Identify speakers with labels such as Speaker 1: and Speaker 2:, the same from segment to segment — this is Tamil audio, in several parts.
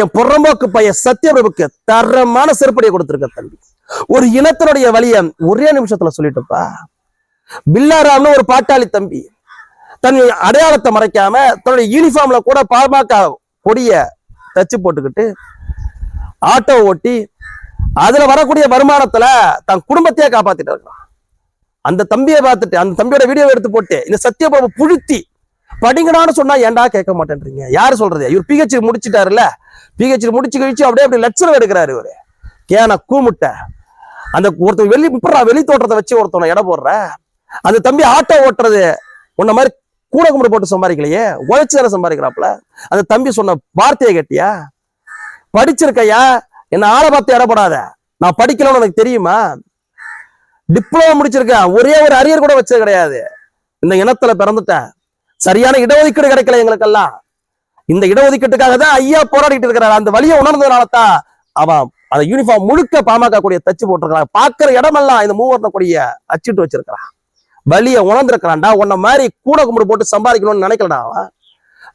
Speaker 1: என் புறம்போக்கு பையன் சத்யபிரபுக்கு தரமான செருப்படியை கொடுத்திருக்க தம்பி. ஒரு இனத்தினுடைய வழிய ஒரே நிமிஷத்துல சொல்லிட்டுப்பா. பில்லாராம்னு ஒரு பாட்டாளி தம்பி. தன் அடையாளத்தை மறைக்காம தன்னுடைய யூனிஃபார்ம்ல கூட பாமக கொடிய தச்சு போட்டுக்கிட்டு ஆட்டோ ஓட்டி அதுல வரக்கூடிய வருமானத்துல தன் குடும்பத்தையே காப்பாத்திட்டு இருக்கான் அந்த தம்பியை பார்த்துட்டு அந்த தம்பியோட வீடியோ எடுத்து போட்டு இந்த சத்யபாபு புழுத்தி படிங்கடான்னு சொன்னா ஏன்டா கேட்க மாட்டேன்றீங்க? யாரு சொல்றது? இவர் பிஹெச்டி முடிச்சிட்டாருல்ல? பிஹெச்டி முடிச்சு கழிச்சு அப்படியே அப்படி லட்சணம் எடுக்கிறாரு இவரு. கேன கூமுட்டை? அந்த ஒருத்தன் வெளி இப்படா வெளி தோற்றத்தை வச்சு ஒருத்தவனை இட போடுற? அந்த தம்பி ஆட்டோ ஓட்டுறது உன்ன மாதிரி கூட கும்பிட போட்டு சம்பாதிக்கலையே? உழைச்சு தானே சம்பாதிக்கிறாப்புல? அந்த தம்பி சொன்ன வார்த்தையை கேட்டியா? படிச்சிருக்கையா? என்ன ஆளை பார்த்து இடப்படாத நான் படிக்கலன்னு உனக்கு தெரியுமா? டிப்ளமோ முடிச்சிருக்கேன். ஒரே ஒரு அரியர் கூட வச்சது கிடையாது. இந்த இனத்துல பிறந்துட்டேன். சரியான இடஒதுக்கீடு கிடைக்கல எங்களுக்கெல்லாம். இந்த இடஒதுக்கீட்டுக்காக தான் ஐயா போராடிட்டு இருக்கிறார். அந்த வழியை உணர்ந்ததுனால தான் அவன் அந்த யூனிஃபார்ம் முழுக்க பாமக கூடிய தச்சு போட்டிருக்கான் பாக்குற இடமெல்லாம் இந்த மூவர்ண கொடிய அச்சிட்டு வச்சிருக்கிறான். வலிய உணர்ந்திருக்கிறான்டா. உன்ன மாதிரி கூட கும்பிடு போட்டு சம்பாதிக்கணும்னு நினைக்கலடா அவன்.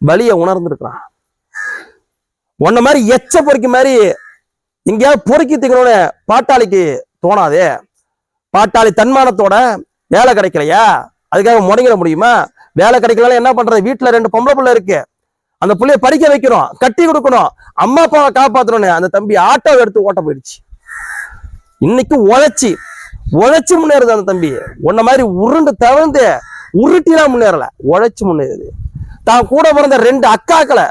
Speaker 1: வலிய உணர்ந்திருக்கிறான். உன்ன மாதிரி எச்ச பொறுக்கி மாதிரி எங்கேயாவது பொறுக்கி தீக்கணும்னு பாட்டாளிக்கு தோணாதே. பாட்டாளி தன்மானத்தோட வேலை கிடைக்கலையா? அதுக்காக முடங்கிட முடியுமா? வேலை கிடைக்கலனால என்ன பண்றது? வீட்டுல ரெண்டு பொம்பளை பிள்ளை இருக்கு. அந்த புள்ளைய படிக்க வைக்கிறோம் கட்டி கொடுக்கணும். அம்மா அப்பாவை காப்பாத்தணும்னு அந்த தம்பி ஆட்டோ எடுத்து ஓட்ட போயிடுச்சு. இன்னைக்கு உழைச்சி உழைச்சி முன்னேறுது அந்த தம்பி. உன்ன மாதிரி உருண்டு தவிர்ந்து உருட்டிலாம் முன்னேறல. உழைச்சி முன்னேறுது. தான் கூட பிறந்த ரெண்டு அக்காக்களை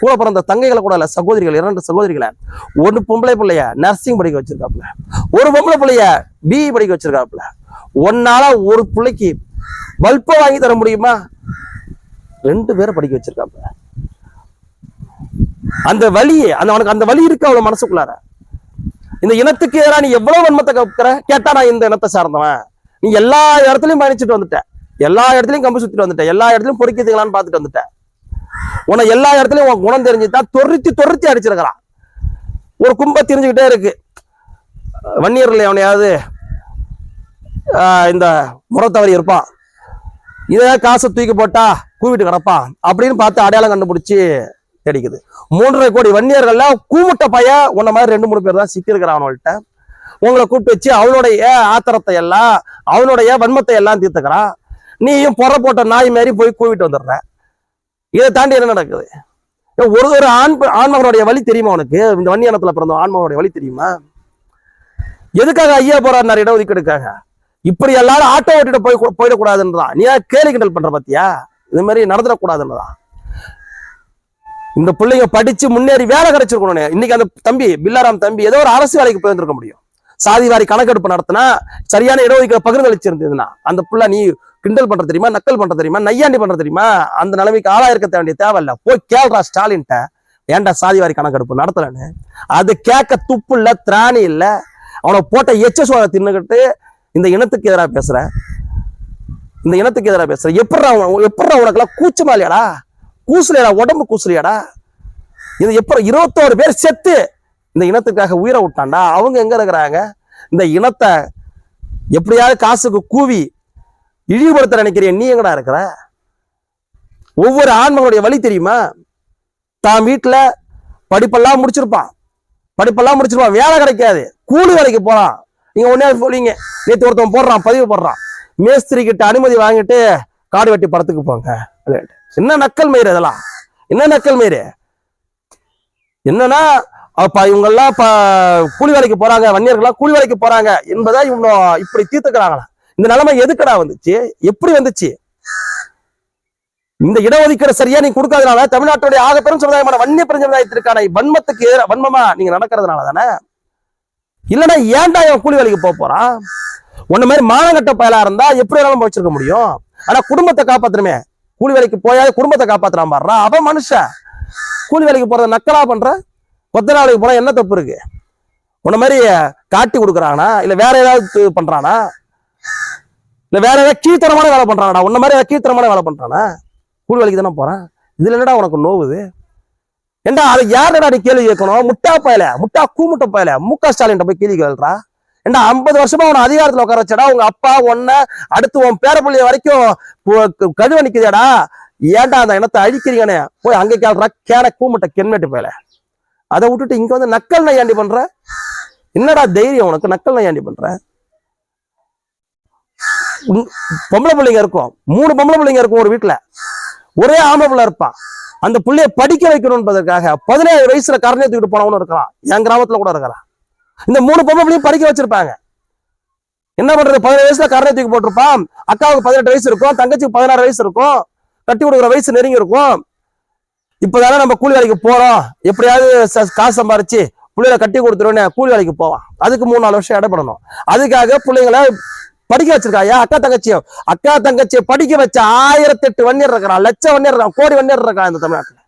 Speaker 1: கூட பிறந்த தங்கைகளை கூட இல்ல சகோதரிகள் இரண்டு சகோதரிகளை ஒரு பொம்பளை பிள்ளைய நர்சிங் படிக்க வச்சிருக்காப்புல. ஒரு பொம்பளை பிள்ளைய பிஇ படிக்க வச்சிருக்காப்புல. ஒன்னால ஒரு பிள்ளைக்கு பல்பை வாங்கி தர முடியுமா? ரெண்டு பேரை படிக்க வச்சிருக்காங்க அந்த வலி அந்த அவனுக்கு அந்த வழி இருக்கு அவளை மனசுக்குள்ளார. இந்த இனத்துக்கு எதிராக நீ எவ்வளவு வன்மத்தை கப்புற கேட்டா நான் இந்த இனத்தை சார்ந்தவன். நீ எல்லா இடத்துலயும் பயணிச்சுட்டு வந்துட்டேன் எல்லா இடத்துலயும் கம்பு சுத்திட்டு வந்துட்ட. எல்லா இடத்துலயும் பொறுக்கிதுங்களான்னு பார்த்துட்டு வந்துட்டேன் உன எல்லா இடத்துலயும் உன் குணம் தெரிஞ்சுதான் தொருத்தி தொருத்தி அடிச்சிருக்கிறான். ஒரு கும்ப தெரிஞ்சுக்கிட்டே இருக்கு. வன்னியர்ல அவனையாவது ஆஹ் இந்த முறத்தவரி இருப்பான். இதான் காசை தூக்கி போட்டா கூவிட்டு கிடப்பா. அப்படின்னு பார்த்து அடையாளம் கண்டுபிடிச்சி கிடைக்குது மூன்றரை கோடி வன்னியர்கள்ல கூமுட்ட பைய உன்ன மாதிரி ரெண்டு மூணு பேர் தான் சிக்கியிருக்கிறான் அவன்கிட்ட. உங்களை கூப்பிட்டு வச்சு அவனுடைய ஆத்திரத்தை எல்லாம் அவனுடைய வன்மத்தை எல்லாம் தீர்த்துக்கிறான். நீயும் புற போட்ட நாய் மாதிரி போய் கூவிட்டு வந்துடுற. இதை தாண்டி என்ன நடக்குது? ஒரு ஒரு ஆண் ஆன்மகனுடைய வழி தெரியுமா உனக்கு? இந்த வன்னியானத்துல பிறந்த ஆண்மகனுடைய வழி தெரியுமா? எதுக்காக ஐயா போறாரு இடஒதுக்கீடுக்காக? இப்படி எல்லாரும் ஆட்டோ ஓட்டிட்டு போய் போயிடக்கூடாதுன்றதான் நீ கேலி கிண்டல் பண்ற பாத்தியா? இது மாதிரி நடந்துடக்கூடாதுன்றதான் இந்த பிள்ளைங்க படிச்சு முன்னேறி வேலை கிடைச்சிருக்கணும் இன்னைக்கு அந்த தம்பி பில்லாராம் தம்பி ஏதோ ஒரு அரசு வேலைக்கு போயிருந்திருக்க முடியும். சாதி வாரி கணக்கெடுப்பு நடத்தினா சரியான இடஒதுக்கீடு பகிர்ந்தளிச்சிருந்ததுன்னா அந்த புள்ள நீ கிண்டல் பண்ற தெரியுமா? நக்கல் பண்ற தெரியுமா? நையாண்டி பண்ற தெரியுமா? அந்த நிலைமைக்கு ஆளா இருக்க வேண்டிய தேவையில்ல. போய் கேள்றா ஸ்டாலின்ட்ட ஏன்டா சாதி வாரி கணக்கெடுப்பு நடத்தலன்னு? அது கேட்க துப்பு இல்ல திராணி இல்ல. அவனை போட்ட எச்ச சோழ தின்னுக்கிட்டு இந்த இனத்துக்கு எதிராக பேசுற? இந்த இனத்துக்கு எதிராக பேசுற? எப்படா உன- எப்படா உனக்கெல்லாம் இல்லையாடா? கூசலையாடா உடம்பு கூசலையாடா? இது எப்ப இருபத்தோரு பேர் செத்து இந்த இனத்துக்காக உயிரை விட்டான்டா? அவங்க எங்க இருக்கிறாங்க? இந்த இனத்தை எப்படியாவது காசுக்கு கூவி இழிவுபடுத்த நினைக்கிறிய நீ எங்கடா இருக்கிற? ஒவ்வொரு ஆண்மகளுடைய வழி தெரியுமா? தான் வீட்டில் படிப்பெல்லாம் முடிச்சிருப்பான். படிப்பெல்லாம் முடிச்சிருப்பான். வேலை கிடைக்காது. கூலி வேலைக்கு போகலாம் நீங்க ஒன்னே சொல்லிங்க நேற்று ஒருத்தன் போடுறான் பதிவு போடுறான். மேஸ்திரி கிட்ட அனுமதி வாங்கிட்டு காடு வெட்டி படத்துக்கு போங்க. என்ன நக்கல் மயிறு இதெல்லாம்? என்ன நக்கல் மயிறு? என்னன்னா அப்ப இவங்கெல்லாம் எல்லாம் கூலி வேலைக்கு போறாங்க வன்னியர்கள்லாம் கூலி வேலைக்கு போறாங்க என்பதை இவங்க இப்படி தீர்த்துக்கிறாங்களா? இந்த நிலைமை எதுக்குடா வந்துச்சு? எப்படி வந்துச்சு? இந்த இடஒதுக்கீடு சரியா நீ கொடுக்காதனால தமிழ்நாட்டுடைய ஆக பெரும் சமுதாயமான வன்னிய பெருஞ்சமுதாயத்திற்கான வன்மத்துக்கு வன்மமா நீங்க நடக்கிறதுனால தானே இல்லைன்னா ஏன்டா இவன் கூலி வேலைக்கு போக போறான் உன்ன மாதிரி மானங்கட்ட பயலா இருந்தா எப்படி வேணாலும் வச்சிருக்க முடியும்? ஆனா குடும்பத்தை காப்பாத்துறமே கூலி வேலைக்கு போயாத குடும்பத்தை காப்பாத்துறான் பாடுறா அவன் மனுஷன். கூலி வேலைக்கு போறத நக்கலா பண்ற? கொத்த நாளைக்கு போனா என்ன தப்பு இருக்கு? உன்ன மாதிரி காட்டி கொடுக்குறானா? இல்ல வேற ஏதாவது பண்றானா? இல்ல வேற ஏதாவது கீழ்த்தரமான வேலை பண்றானா உன்ன மாதிரி ஏதாவது கீழ்த்தரமான வேலை பண்றானா? கூலி வேலைக்கு தானே போறான். இதுல என்னடா உனக்கு நோவுது? ஏண்டா அது யாரடா நீ கேள்வி கேட்கணும்? முட்டா பயல முட்டா கூமுட்ட பயல. மு க. ஸ்டாலின் போய் கேள்வி கேள்றா ஏண்டா ஐம்பது வருஷமா உன அதிகாரத்துல உட்கார வச்சடா. உங்க அப்பா உன்ன அடுத்து உன் பேரப்பிள்ளைய வரைக்கும் கழுவ நிக்குதேடா. ஏன்டா அந்த இனத்தை அழிக்கிறீங்கன்னு? போய் அங்க கேள்றா கேன கூமுட்ட கென்மெட்டு பயல. அதை விட்டுட்டு இங்க வந்து நக்கல் நையாண்டி பண்ற? என்னடா தைரியம் உனக்கு? நக்கல் நையாண்டி பண்ற? உம், பொம்பளை பிள்ளைங்க இருக்கும். மூணு பொம்பளை பிள்ளைங்க இருக்கும் ஒரு வீட்டுல ஒரே ஆம்பளை பிள்ளை இருப்பான் அந்த பிள்ளைய படிக்க வைக்கணும் என்பதற்காக பதினேழு வயசுல கரணையை தூக்கிட்டு போனவனும் இருக்கிறான். என் கிராமத்துல கூட இருக்கிறான். இந்த மூணு பொம்பளை பிள்ளையும் படிக்க வச்சிருப்பாங்க. என்ன பண்றது? பதினேழு வயசுல கரணை தூக்கி போட்டிருப்பான். அக்காவுக்கு பதினெட்டு வயசு இருக்கும் தங்கச்சிக்கு பதினாறு வயசு இருக்கும் கட்டி கொடுக்குற வயசு நெருங்கி இருக்கும். இப்பதானே நம்ம கூலி வேலைக்கு போறோம். எப்படியாவது காசு சம்பாரிச்சு பிள்ளைகளை கட்டி கொடுத்துருவோன்னு கூலி வேலைக்கு போவான். அதுக்கு மூணு நாலு வருஷம் இடப்படணும். அதுக்காக பிள்ளைங்களை படிக்க வச்சிருக்காயா? அக்கா தங்கச்சியும் அக்கா தங்கச்சியை படிக்க வச்ச ஆயிரத்தி எட்டு வன்னியர் இருக்கிறான். லட்சம் வன்னியர் இருக்கான் கோடி வன்னியர் இருக்கான் இந்த தமிழ்நாட்டுல.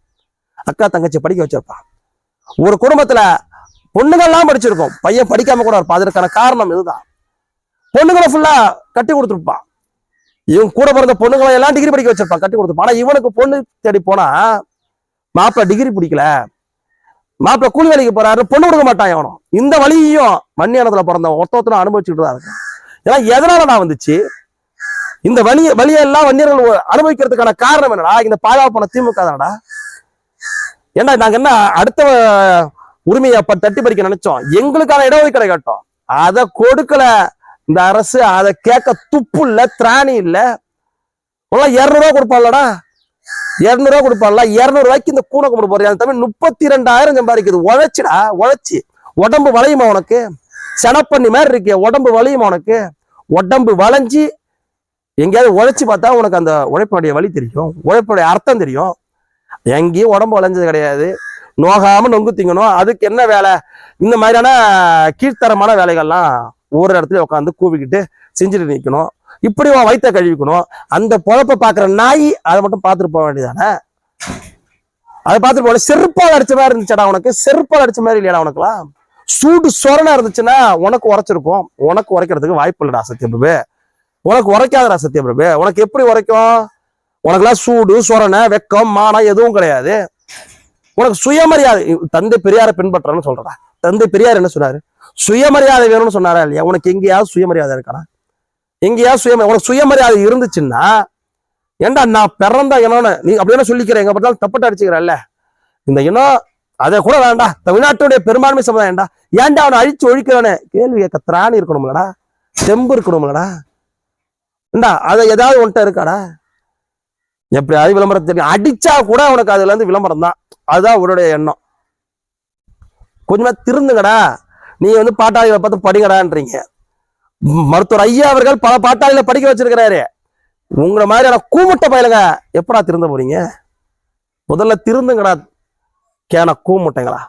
Speaker 1: அக்கா தங்கச்சியை படிக்க வச்சிருப்பான் ஒரு குடும்பத்துல பொண்ணுங்கள்லாம் படிச்சிருக்கோம். பையன் படிக்காம கூட இருப்பான். அதற்கான காரணம் இதுதான். பொண்ணுங்களை ஃபுல்லா கட்டி கொடுத்துருப்பான். இவன் கூட பிறந்த பொண்ணுங்களை எல்லாம் டிகிரி படிக்க வச்சிருப்பான். கட்டி கொடுத்துருப்பான். ஆனா இவனுக்கு பொண்ணு தேடி போனா மாப்பிள்ள டிகிரி பிடிக்கல. மாப்பிள்ள கூலி வேலைக்கு போறாரு. பொண்ணு கொடுக்க மாட்டான் எவனும். இந்த வழியையும் மண்ணியானத்துல பிறந்தவன் ஒருத்த அனுபவிச்சுட்டு தான் இருக்கான். ஏன்னா எதனால நான் வந்துச்சு? இந்த வலிய வழியெல்லாம் வன்னியர்கள் அனுபவிக்கிறதுக்கான காரணம் என்னடா? இந்த பாதுகாப்பான திமுக தானடா? ஏன்னா நாங்க என்ன அடுத்த உரிமையை அப்ப தட்டி பறிக்க நினைச்சோம்? எங்களுக்கான இடஒதுக்கீடு கேட்டோம். அதை கொடுக்கல இந்த அரசு. அதை கேட்க துப்பு இல்ல திராணி இல்ல. இருநூறு ரூபா கொடுப்பான்லடா. இருநூறு ரூபா ரூபாய்க்கு இந்த கூனை கொண்டு போறியா? அந்த தமிழ் முப்பத்தி ரெண்டாயிரம் சம்பாதிக்குது. உழைச்சிடா உழைச்சி. உடம்பு வளையுமா உனக்கு? செனப்பண்ணி மாதிரி இருக்கே உடம்பு வலியும் உனக்கு? உடம்பு வளைஞ்சு எங்கேயாவது உழைச்சி பார்த்தா உனக்கு அந்த உழைப்புடைய வழி தெரியும். உழைப்புடைய அர்த்தம் தெரியும். எங்கேயும் உடம்பு வளைஞ்சது கிடையாது. நோகாம நொங்கு திங்கணும். அதுக்கு என்ன வேலை? இந்த மாதிரியான கீழ்த்தரமான வேலைகள்லாம் ஒரு இடத்துல உட்காந்து கூவிக்கிட்டு செஞ்சுட்டு நிற்கணும் இப்படி உன் வயிற்ற கழுவிக்கணும். அந்த பொழப்ப பாக்குற நாய் அதை மட்டும் பார்த்துட்டு போக வேண்டியதானே? அதை பார்த்துட்டு போகல. செருப்பால் அடிச்ச மாதிரி இருந்துச்சாடா உனக்கு. செருப்பால் அடிச்ச மாதிரி இல்லையாடா உனக்குலாம் சூடு சொரணா இருந்துச்சுன்னா உனக்கு உரைச்சிருக்கும் உனக்கு உரைக்கிறதுக்கு வாய்ப்பு இல்லடா சத்யபிரபு உனக்கு உரைக்காதடா சத்யபிரபு உனக்கு எப்படி உரைக்கும்? உனக்கெல்லாம் சூடு சொரணை வெக்கம் மானம் எதுவும் கிடையாது. உனக்கு சுயமரியாதை தந்தை பெரியாரை பின்பற்றன்னு சொல்றடா. தந்தை பெரியார் என்ன சொன்னாரு? சுயமரியாதை வேணும்னு சொன்னாரா இல்லையா? உனக்கு எங்கேயாவது சுயமரியாதை இருக்கானா எங்கேயாவது சுயம உனக்கு சுயமரியாதை இருந்துச்சுன்னா ஏன்டா நான் பிறந்த இனம்னு நீ அப்படியே சொல்லிக்கிறேன் எங்க பார்த்தாலும் தப்பட்டு அடிச்சுக்கிறேன்ல இந்த இனம் அதை கூட வேண்டாம். தமிழ்நாட்டுடைய பெரும்பான்மை சமுதாயம் ஏன்டா அவனை அழிச்சு ஒழிக்கிறவனே? கேள்வி கேட்க திராணி இருக்கணும்லடா. தெம்பு இருக்கணும்லடா. ஏண்டா அதை ஏதாவது உன்கிட்ட இருக்காடா? எப்படியாவது விளம்பரம் தெரியும் அடிச்சா கூட உனக்கு அதுல இருந்து விளம்பரம் தான். அதுதான் உன்னுடைய எண்ணம். கொஞ்சமா திருந்துங்கடா. நீ வந்து பாட்டாளிகளை பார்த்து படிங்கடான்றீங்க. மருத்துவர் ஐயா அவர்கள் பல பாட்டாளிகளை படிக்க வச்சிருக்கிறாரு. உங்களை மாதிரியான கூமுட்ட பயலுங்க எப்படா திருந்த போறீங்க? முதல்ல திருந்துங்கடா. கேன கூ முட்டைங்களா